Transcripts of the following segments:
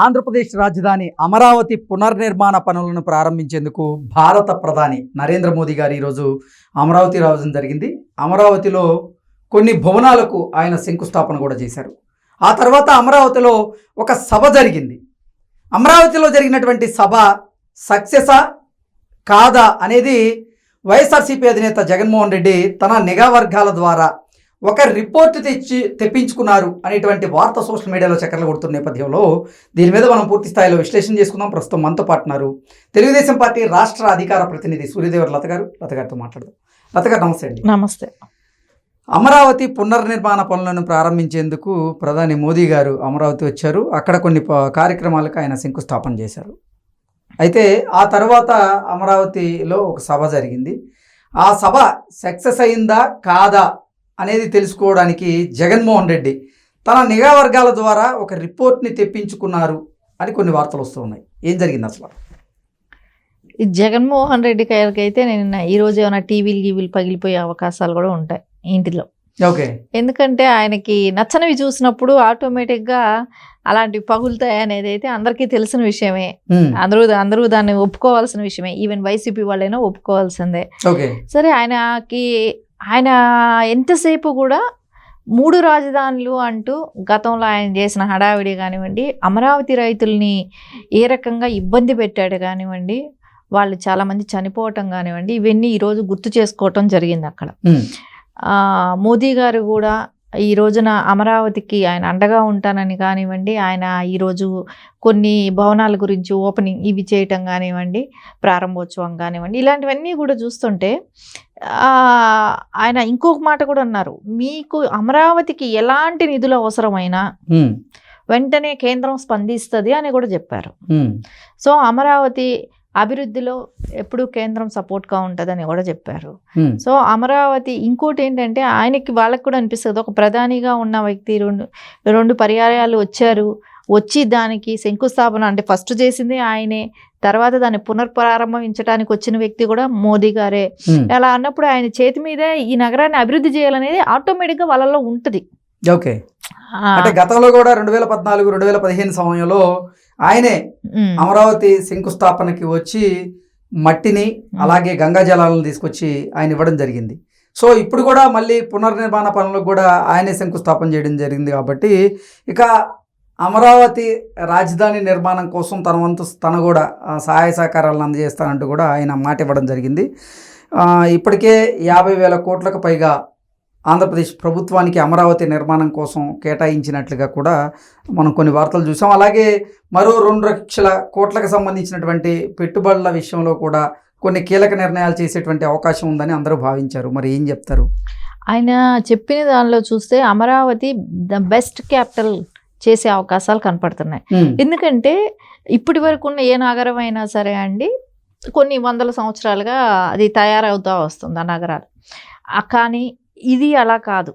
ఆంధ్రప్రదేశ్ రాజధాని అమరావతి పునర్నిర్మాణ పనులను ప్రారంభించేందుకు భారత ప్రధాని నరేంద్ర మోదీ గారు ఈరోజు అమరావతి రావడం జరిగింది. అమరావతిలో కొన్ని భవనాలకు ఆయన శంకుస్థాపన కూడా చేశారు. ఆ తర్వాత అమరావతిలో ఒక సభ జరిగింది. అమరావతిలో జరిగినటువంటి సభ సక్సెసా కాదా అనేది వైఎస్ఆర్సీపీ అధినేత జగన్మోహన్ రెడ్డి తన నిఘా వర్గాల ద్వారా ఒక రిపోర్ట్ తెచ్చి తెప్పించుకున్నారు అనేటువంటి వార్త సోషల్ మీడియాలో చక్కర్లు కొడుతున్న నేపథ్యంలో దీని మీద మనం పూర్తి స్థాయిలో విశ్లేషణ చేసుకుందాం. ప్రస్తుతం మనతో పాటున్నారు తెలుగుదేశం పార్టీ రాష్ట్ర అధికార ప్రతినిధి సూర్యదేవర్ లత గారు. లత గారితో మాట్లాడదాం. లత గారు నమస్తే అండి. నమస్తే. అమరావతి పునర్నిర్మాణ పనులను ప్రారంభించేందుకు ప్రధాని మోదీ గారు అమరావతి వచ్చారు. అక్కడ కొన్ని కార్యక్రమాలకు ఆయన శంకుస్థాపన చేశారు. అయితే ఆ తర్వాత అమరావతిలో ఒక సభ జరిగింది. ఆ సభ సక్సెస్ అయిందా కాదా అనేది తెలుసుకోవడానికి జగన్మోహన్ రెడ్డి తన నిఘా వర్గాల ద్వారా ఒక రిపోర్ట్ని తెప్పించుకున్నారు అని కొన్ని వార్తలు వస్తూ ఉన్నాయి ఏం జరిగింది అసలు? జగన్మోహన్ రెడ్డి గారికి అయితే నేను ఈ రోజు ఏమైనా టీవీలు గీవీలు పగిలిపోయే అవకాశాలు కూడా ఉంటాయి ఇంటిలో. ఓకే. ఎందుకంటే ఆయనకి నచ్చనివి చూసినప్పుడు ఆటోమేటిక్గా అలాంటివి పగులుతాయి అనేది అయితే అందరికీ తెలిసిన విషయమే. అందరూ అందరూ దాన్ని ఒప్పుకోవాల్సిన విషయమే. ఈవెన్ వైసీపీ వాళ్ళైనా ఒప్పుకోవాల్సిందే. సరే ఆయనకి ఆయన ఎంతసేపు కూడా మూడు రాజధానులు అంటూ గతంలో ఆయన చేసిన హడావిడి కానివ్వండి అమరావతి రైతుల్ని ఏ రకంగా ఇబ్బంది పెట్టాడు కానివ్వండి వాళ్ళు చాలామంది చనిపోవటం కానివ్వండి ఇవన్నీ ఈరోజు గుర్తు చేసుకోవటం జరిగింది అక్కడ. మోదీ గారు కూడా ఈ రోజున అమరావతికి ఆయన అండగా ఉంటానని కానివ్వండి ఆయన ఈరోజు కొన్ని భవనాల గురించి ఓపెనింగ్ ఇవి చేయటం కానివ్వండి ప్రారంభోత్సవం కానివ్వండి ఇలాంటివన్నీ కూడా చూస్తుంటే ఆయన ఇంకొక మాట కూడా అన్నారు మీకు అమరావతికి ఎలాంటి నిధులు అవసరమైనా వెంటనే కేంద్రం స్పందిస్తుంది అని కూడా చెప్పారు. సో అమరావతి అభివృద్ధిలో ఎప్పుడూ కేంద్రం సపోర్ట్గా ఉంటుందని కూడా చెప్పారు. సో అమరావతి ఇంకోటి ఏంటంటే ఆయనకి వాళ్ళకి కూడా అనిపిస్తుంది. ఒక ప్రధానిగా ఉన్న వ్యక్తి రెండు రెండు పర్యాయాలు వచ్చారు. వచ్చి దానికి శంకుస్థాపన అంటే ఫస్ట్ చేసింది ఆయనే. తర్వాత దాన్ని పునర్ప్రారంభించడానికి వచ్చిన వ్యక్తి కూడా మోదీ గారే. అలా అన్నప్పుడు ఆయన చేతి మీదే ఈ నగరాన్ని అభివృద్ధి చేయాలనేది ఆటోమేటిక్గా వాళ్ళలో ఉంటుంది. ఓకే. అంటే గతంలో కూడా రెండు వేల పద్నాలుగు రెండు వేల పదిహేను సమయంలో ఆయనే అమరావతి శంకుస్థాపనకి వచ్చి మట్టిని అలాగే గంగా జలాలను తీసుకొచ్చి ఆయన ఇవ్వడం జరిగింది. సో ఇప్పుడు కూడా మళ్ళీ పునర్నిర్మాణ పనులకు కూడా ఆయనే శంకుస్థాపన చేయడం జరిగింది కాబట్టి ఇక అమరావతి రాజధాని నిర్మాణం కోసం తన వంతు తన కూడా సహాయ సహకారాలను అందజేస్తానంటూ కూడా ఆయన మాట ఇవ్వడం జరిగింది. ఇప్పటికే యాభై వేల కోట్లకు పైగా ఆంధ్రప్రదేశ్ ప్రభుత్వానికి అమరావతి నిర్మాణం కోసం కేటాయించినట్లుగా కూడా మనం కొన్ని వార్తలు చూసాం. అలాగే మరో రెండు లక్షల కోట్లకు సంబంధించినటువంటి పెట్టుబడుల విషయంలో కూడా కొన్ని కీలక నిర్ణయాలు చేసేటువంటి అవకాశం ఉందని అందరూ భావించారు. మరి ఏం చెప్తారు? ఆయన చెప్పిన దానిలో చూస్తే అమరావతి ద బెస్ట్ క్యాపిటల్ చేసే అవకాశాలు కనపడుతున్నాయి. ఎందుకంటే ఇప్పటి వరకు ఉన్న ఏ నగరం అయినా సరే అండి కొన్ని వందల సంవత్సరాలుగా అది తయారవుతూ వస్తుంది ఆ నగరాలు. కానీ ఇది అలా కాదు.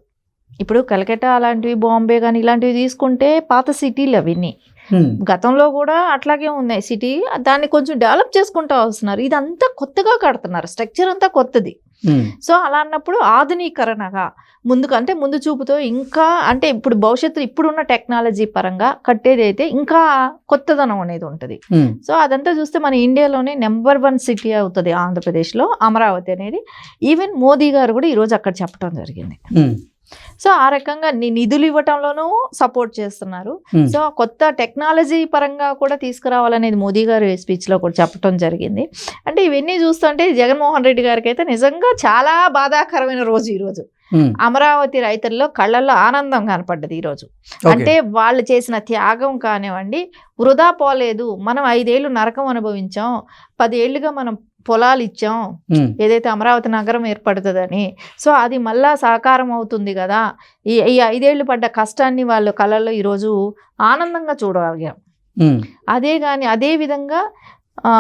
ఇప్పుడు కలకత్తా అలాంటివి బాంబే కానీ ఇలాంటివి తీసుకుంటే పాత సిటీలు అవన్నీ. గతంలో కూడా అట్లాగే ఉన్నాయి. సిటీ దాన్ని కొంచెం డెవలప్ చేసుకుంటూ వస్తున్నారు. ఇదంతా కొత్తగా కడుతున్నారు. స్ట్రక్చర్ అంతా కొత్తది. సో అలా అన్నప్పుడు ఆధునీకరణగా ముందుకు అంటే ముందు చూపుతో ఇంకా అంటే ఇప్పుడు భవిష్యత్తు ఇప్పుడున్న టెక్నాలజీ పరంగా కట్టేది అయితే ఇంకా కొత్తదనం అనేది ఉంటుంది. సో అదంతా చూస్తే మన ఇండియాలోనే నెంబర్ వన్ సిటీ అవుతుంది ఆంధ్రప్రదేశ్లో. అమరావతి అనేది. ఈవెన్ మోదీ గారు కూడా ఈరోజు అక్కడ చెప్పడం జరిగింది. సో ఆ రకంగా నిధులు ఇవ్వటంలోనూ సపోర్ట్ చేస్తున్నారు. సో కొత్త టెక్నాలజీ పరంగా కూడా తీసుకురావాలనేది మోదీ గారు స్పీచ్లో కూడా చెప్పడం జరిగింది అంటే ఇవన్నీ చూస్తుంటే జగన్మోహన్ రెడ్డి గారికి అయితే నిజంగా చాలా బాధాకరమైన రోజు ఈరోజు. అమరావతి రైతుల్లో కళ్ళల్లో ఆనందం కనపడ్డది ఈరోజు. అంటే వాళ్ళు చేసిన త్యాగం కానివ్వండి వృధా పోలేదు మనం ఐదేళ్ళు నరకం అనుభవించాం పదేళ్ళుగా మనం పొలాలు ఇచ్చాం. ఏదైతే అమరావతి నగరం ఏర్పడుతుందని సో అది మళ్ళా సాకారం అవుతుంది కదా ఈ ఈ ఐదేళ్ళు పడ్డ కష్టాన్ని వాళ్ళు కళల్లో ఈరోజు ఆనందంగా చూడగలిగాం. అదే కానీ అదే విధంగా ఆ,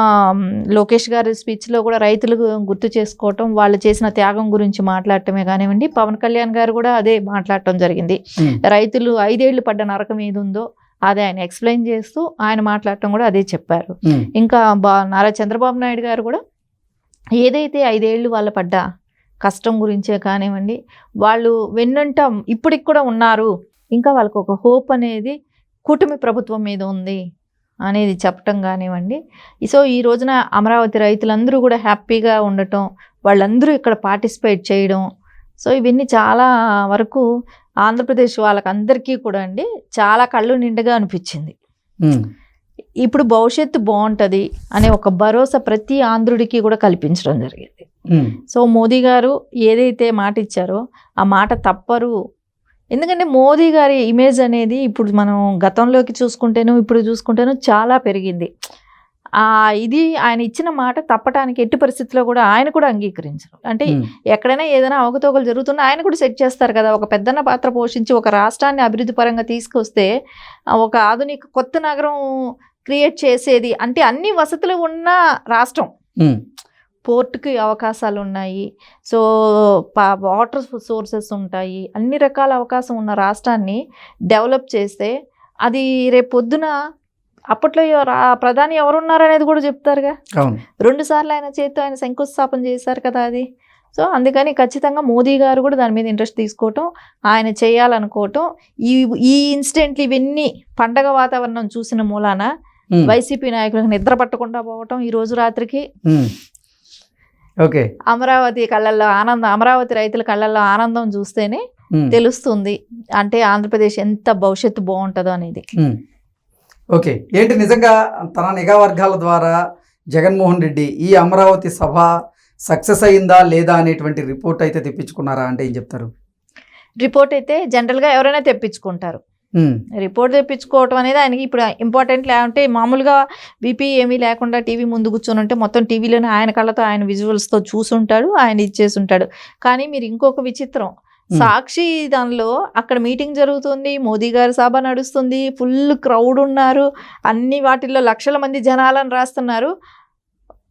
లోకేష్ గారి స్పీచ్లో కూడా రైతులు గుర్తు చేసుకోవటం వాళ్ళు చేసిన త్యాగం గురించి మాట్లాడటమే కానివ్వండి పవన్ కళ్యాణ్ గారు కూడా అదే మాట్లాడటం జరిగింది. రైతులు ఐదేళ్ళు పడ్డ నరకం ఏది ఉందో అదే ఆయన ఎక్స్ప్లెయిన్ చేస్తూ ఆయన మాట్లాడటం కూడా అదే చెప్పారు. ఇంకా బా నారా చంద్రబాబు నాయుడు గారు కూడా ఏదైతే ఐదేళ్ళు వాళ్ళ పడ్డ కష్టం గురించే కానివ్వండి వాళ్ళు వెన్నంట ఇప్పటికి కూడా ఉన్నారు. ఇంకా వాళ్ళకు ఒక హోప్ అనేది కూటమి ప్రభుత్వం మీద ఉంది అనేది చెప్పటం కానివ్వండి. సో ఈ రోజున అమరావతి రైతులందరూ కూడా హ్యాపీగా ఉండటం వాళ్ళందరూ ఇక్కడ పార్టిసిపేట్ చేయడం సో ఇవన్నీ చాలా వరకు ఆంధ్రప్రదేశ్ వాళ్ళకందరికీ కూడా అండి చాలా కళ్ళు నిండుగా అనిపించింది. ఇప్పుడు భవిష్యత్తు బాగుంటుంది అనే ఒక భరోసా ప్రతి ఆంధ్రుడికి కూడా కల్పించడం జరిగింది. సో మోదీ గారు ఏదైతే మాట ఇచ్చారో ఆ మాట తప్పరు. ఎందుకంటే మోదీ గారి ఇమేజ్ అనేది ఇప్పుడు మనం గతంలోకి చూసుకుంటేను ఇప్పుడు చూసుకుంటేను చాలా పెరిగింది. ఇది ఆయన ఇచ్చిన మాట తప్పటానికి ఎట్టి పరిస్థితిలో కూడా ఆయన కూడా అంగీకరించరు. అంటే ఎక్కడైనా ఏదైనా అవకతవకలు జరుగుతున్నా ఆయన కూడా సెట్ చేస్తారు కదా ఒక పెద్దన్న పాత్ర పోషించి ఒక రాష్ట్రాన్ని అభివృద్ధి పరంగా తీసుకొస్తే ఒక ఆధునిక కొత్త నగరం క్రియేట్ చేసేది అంటే అన్ని వసతులు ఉన్న రాష్ట్రం. పోర్ట్కి అవకాశాలు ఉన్నాయి. సో పా వాటర్ సోర్సెస్ ఉంటాయి. అన్ని రకాల అవకాశం ఉన్న రాష్ట్రాన్ని డెవలప్ చేస్తే అది రేపు పొద్దున అప్పట్లో ప్రధాని ఎవరున్నారు అనేది కూడా చెప్తారుగా. రెండు సార్లు ఆయన చేతితో ఆయన శంకుస్థాపన చేశారు కదా అది. సో అందుకని ఖచ్చితంగా మోదీ గారు కూడా దాని మీద ఇంట్రెస్ట్ తీసుకోవటం ఆయన చేయాలనుకోవటం ఈ ఈ ఇన్సిడెంట్లు ఇవన్నీ పండగ వాతావరణం చూసిన మూలాన వైసీపీ నాయకులకు నిద్ర పట్టకుండా పోవటం ఈ రోజు రాత్రికి. ఓకే. అమరావతి కళ్ళల్లో ఆనందం అమరావతి రైతుల కళ్ళల్లో ఆనందం చూస్తేనే తెలుస్తుంది. అంటే ఆంధ్రప్రదేశ్ ఎంత భవిష్యత్తు బాగుంటుందో అనేది. ఓకే. ఏంటి నిజంగా తన నిఘా వర్గాల ద్వారా జగన్మోహన్ రెడ్డి ఈ అమరావతి సభ సక్సెస్ అయిందా లేదా అనేటువంటి రిపోర్ట్ అయితే తెప్పించుకున్నారా అంటే ఏం చెప్తారు? రిపోర్ట్ అయితే జనరల్గా ఎవరైనా తెప్పించుకుంటారు. రిపోర్ట్ తెప్పించుకోవటం అనేది ఆయనకి ఇప్పుడు ఇంపార్టెంట్ లేకుంటే మామూలుగా బీపీ ఏమీ లేకుండా టీవీ ముందు కూర్చొని ఉంటే మొత్తం టీవీలోనే ఆయన కళ్ళతో ఆయన విజువల్స్తో చూసుంటాడు ఆయన ఇచ్చేసి ఉంటాడు కానీ మీరు ఇంకొక విచిత్రం. సాక్షి దానిలో అక్కడ మీటింగ్ జరుగుతుంది మోదీ గారి సభ నడుస్తుంది ఫుల్ క్రౌడ్ ఉన్నారు అన్ని వాటిల్లో లక్షల మంది జనాలను రాస్తున్నారు.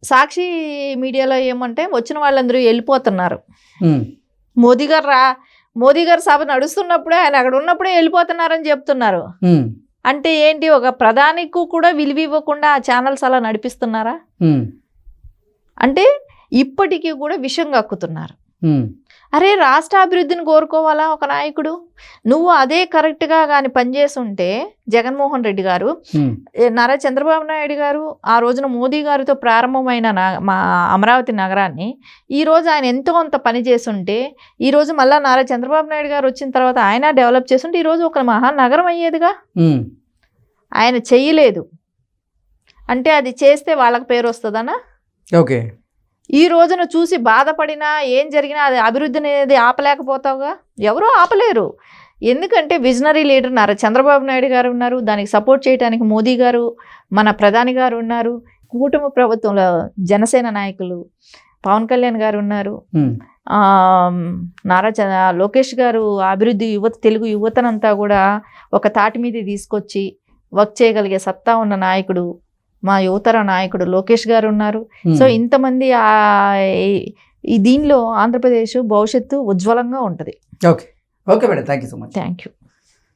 సాక్షి మీడియాలో ఏమంటే వచ్చిన వాళ్ళందరూ వెళ్ళిపోతున్నారు. మోదీ గారు రా మోదీ గారు సభ నడుస్తున్నప్పుడే ఆయన అక్కడ ఉన్నప్పుడే వెళ్ళిపోతున్నారని చెప్తున్నారు. అంటే ఏంటి ఒక ప్రధానికి కూడా విలువ ఇవ్వకుండా ఆ ఛానల్స్ అలా నడిపిస్తున్నారా? అంటే ఇప్పటికీ కూడా విషం కక్కుతున్నారు. అరే రాష్ట్ర అభివృద్ధిని కోరుకోవాలా ఒక నాయకుడు? నువ్వు అదే కరెక్ట్గా కానీ పనిచేస్తుంటే జగన్మోహన్ రెడ్డి గారు నారా చంద్రబాబు నాయుడు గారు ఆ రోజున మోదీ గారితో ప్రారంభమైన మా అమరావతి నగరాన్ని ఈ రోజు ఆయన ఎంతో కొంత పని చేస్తుంటే ఈ రోజు మళ్ళా నారా చంద్రబాబు నాయుడు గారు వచ్చిన తర్వాత ఆయన డెవలప్ చేస్తుంటే ఈ రోజు ఒక మహానగరం అయ్యేదిగా? ఆయన చెయ్యలేదు అంటే అది చేస్తే వాళ్ళకి పేరు వస్తుందనా? ఓకే. ఈ రోజున చూసి బాధపడినా ఏం జరిగినా అది అభివృద్ధి అనేది ఆపలేకపోతావుగా? ఎవరూ ఆపలేరు. ఎందుకంటే విజనరీ లీడర్ నారా చంద్రబాబు నాయుడు గారు ఉన్నారు. దానికి సపోర్ట్ చేయడానికి మోదీ గారు మన ప్రధాని గారు ఉన్నారు. కూటమి ప్రభుత్వంలో జనసేన నాయకులు పవన్ కళ్యాణ్ గారు ఉన్నారు. నారా చ లోకేష్ గారు అభివృద్ధి యువత తెలుగు యువతనంతా కూడా ఒక తాటి మీద తీసుకొచ్చి వర్క్ చేయగలిగే సత్తా ఉన్న నాయకుడు మా యువతర నాయకుడు లోకేష్ గారు ఉన్నారు ఉమ్. సో ఇంతమంది ఈ దీనిలో ఆంధ్రప్రదేశ్ భవిష్యత్తు ఉజ్వలంగా ఉంటుంది. Okay okay madam thank you so much thank you